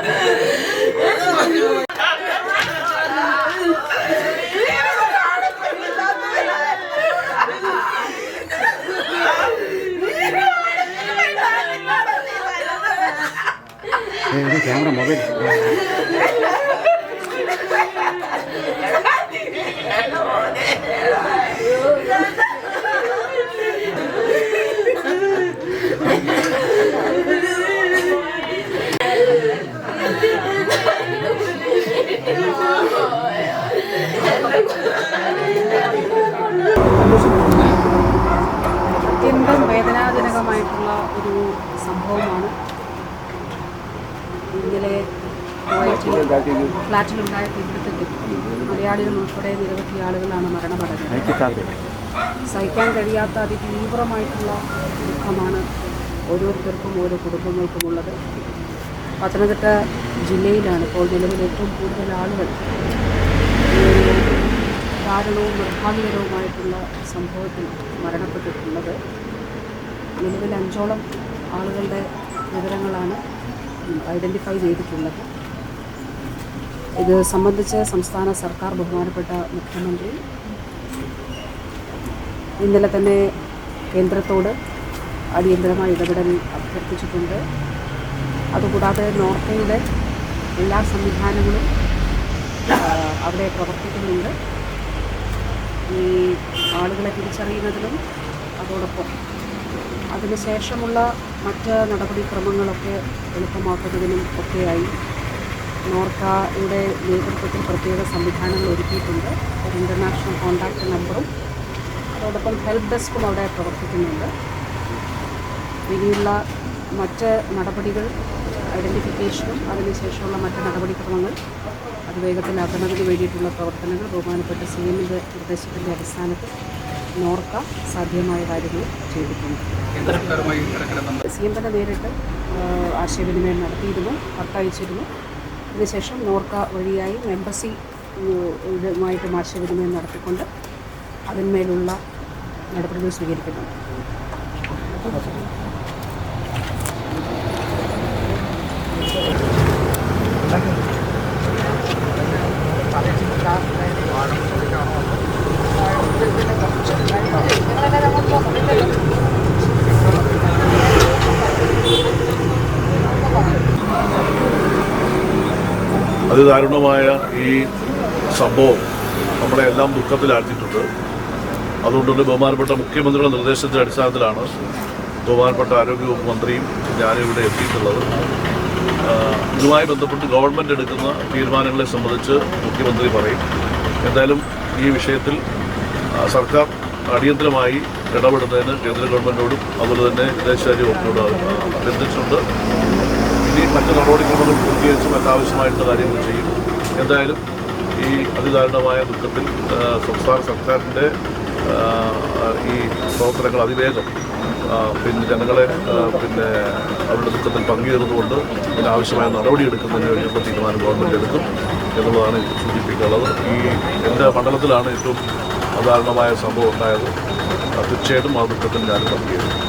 Yeah. Camera mobile അത്യന്തം വേദനാജനകമായിട്ടുള്ള ഒരു സംഭവമാണ് ഇന്നലെ കുവൈറ്റിൽ ഫ്ലാറ്റിലുണ്ടായ തീപിടുത്തത്തിൽ മലയാളികൾ ഉൾപ്പെടെ നിരവധി ആളുകളാണ് മരണപ്പെടുന്നത് സഹിക്കാൻ കഴിയാത്ത അതിതീവ്രമായിട്ടുള്ള ദുഃഖമാണ് ഓരോരുത്തർക്കും ഓരോ കുടുംബങ്ങൾക്കുമുള്ളത്. പത്തനംതിട്ട ജില്ലയിലാണ് ഇപ്പോൾ നിലവിൽ ഏറ്റവും കൂടുതൽ ആളുകൾ ദാരുണവും നിർഭാഗ്യകരവുമായിട്ടുള്ള സംഭവത്തിൽ മരണപ്പെട്ടിട്ടുള്ളത്. നിലവിൽ അഞ്ചോളം ആളുകളുടെ വിവരങ്ങളാണ് ഐഡന്റിഫൈ ചെയ്തിട്ടുള്ളത്. ഇത് സംബന്ധിച്ച് സംസ്ഥാന സർക്കാർ ബഹുമാനപ്പെട്ട മുഖ്യമന്ത്രി ഇന്നലെ തന്നെ കേന്ദ്രത്തോട് അടിയന്തരമായ ഇടപെടൽ അഭ്യർത്ഥിച്ചിട്ടുണ്ട്. അതുകൂടാതെ നോർക്കയുടെ എല്ലാ സംവിധാനങ്ങളും അവിടെ പ്രവർത്തിക്കുന്നുണ്ട്. ഈ ആളുകളെ തിരിച്ചറിയുന്നതിലും അതോടൊപ്പം അതിനുശേഷമുള്ള മറ്റ് നടപടിക്രമങ്ങളൊക്കെ എളുപ്പമാക്കുന്നതിനും ഒക്കെയായി. നോർക്കയുടെ നേതൃത്വത്തിൽ പ്രത്യേക സംവിധാനങ്ങൾ ഒരുക്കിയിട്ടുണ്ട്. ഒരു ഇന്റർനാഷണൽ കോൺടാക്റ്റ് നമ്പറും അതോടൊപ്പം ഹെൽപ്പ് ഡെസ്കും അവിടെ പ്രവർത്തിക്കുന്നുണ്ട്. ഇനിയുള്ള മറ്റ് നടപടികൾ ഐഡന്റിഫിക്കേഷനും അതിനുശേഷമുള്ള മറ്റ് നടപടിക്രമങ്ങൾ അത് വേഗത്തിലാക്കുന്നതിന് വേണ്ടിയിട്ടുള്ള പ്രവർത്തനങ്ങൾ ബഹുമാനപ്പെട്ട സി എമ്മിന്റെ നിർദ്ദേശത്തിന്റെ അടിസ്ഥാനത്തിൽ നോർക്ക സാധ്യമായ കാര്യങ്ങൾ ചെയ്തിട്ടുണ്ട്. സി എം തന്നെ നേരിട്ട് ആശയവിനിമയം നടത്തിയിരുന്നു കത്തയച്ചിരുന്നു. അതിനുശേഷം നോർക്ക വഴിയായി എംബസി ഇതുമായിട്ട് ആശയവിനിമയം നടത്തിക്കൊണ്ട് അതിന്മേലുള്ള നടപടികൾ സ്വീകരിക്കുന്നുണ്ട്. അതിദാരുണമായ ഈ സംഭവം നമ്മളെ എല്ലാം ദുഃഖത്തിലാഴ്ത്തിയിട്ടുണ്ട്. അതുകൊണ്ട് തന്നെ ബഹുമാനപ്പെട്ട മുഖ്യമന്ത്രിയുടെ നിർദ്ദേശത്തിന്റെ അടിസ്ഥാനത്തിലാണ് ബഹുമാനപ്പെട്ട ആരോഗ്യവകുപ്പ് മന്ത്രിയും ഞാനും ഇവിടെ എത്തിയിട്ടുള്ളത് ഇതുമായി ബന്ധപ്പെട്ട് ഗവൺമെന്റ് എടുക്കുന്ന തീരുമാനങ്ങളെ സംബന്ധിച്ച് മുഖ്യമന്ത്രി പറയും. എന്തായാലും ഈ വിഷയത്തിൽ സർക്കാർ അടിയന്തരമായി ഇടപെടുന്നതിന് കേന്ദ്ര ഗവൺമെന്റിനോടും അതുപോലെ തന്നെ വിദേശകാര്യ വകുപ്പിനോടും അഭ്യർത്ഥിച്ചിട്ടുണ്ട്. ഇനി മറ്റ് നടപടിക്രമങ്ങൾ പൂർത്തീകരിച്ച് മറ്റാവശ്യമായിട്ടുള്ള കാര്യങ്ങൾ ചെയ്യും. എന്തായാലും ഈ അതിദാരുണമായ ദുഃഖത്തിൽ സംസ്ഥാന സർക്കാരിന്റെ ഈ പ്രവർത്തനങ്ങൾ അതിവേഗം പിന്നെ ജനങ്ങളെ പിന്നെ അവരുടെ ദുഃഖത്തിൽ പങ്കുചേർന്നുകൊണ്ട് ഇതിനാവശ്യമായ നടപടിയെടുക്കുന്നതിന് വേണ്ടിയുള്ള തീരുമാനം ഗവൺമെന്റ് എടുക്കും എന്നുള്ളതാണ് സൂചിപ്പിക്കാനുള്ളത്. ഈ എന്റെ മണ്ഡലത്തിലാണ് ഏറ്റവും അദാരുണമായ സംഭവം ഉണ്ടായത്. തീർച്ചയായിട്ടും ആ ദുഃഖത്തിൽ ഞാൻ പങ്കുചേരും.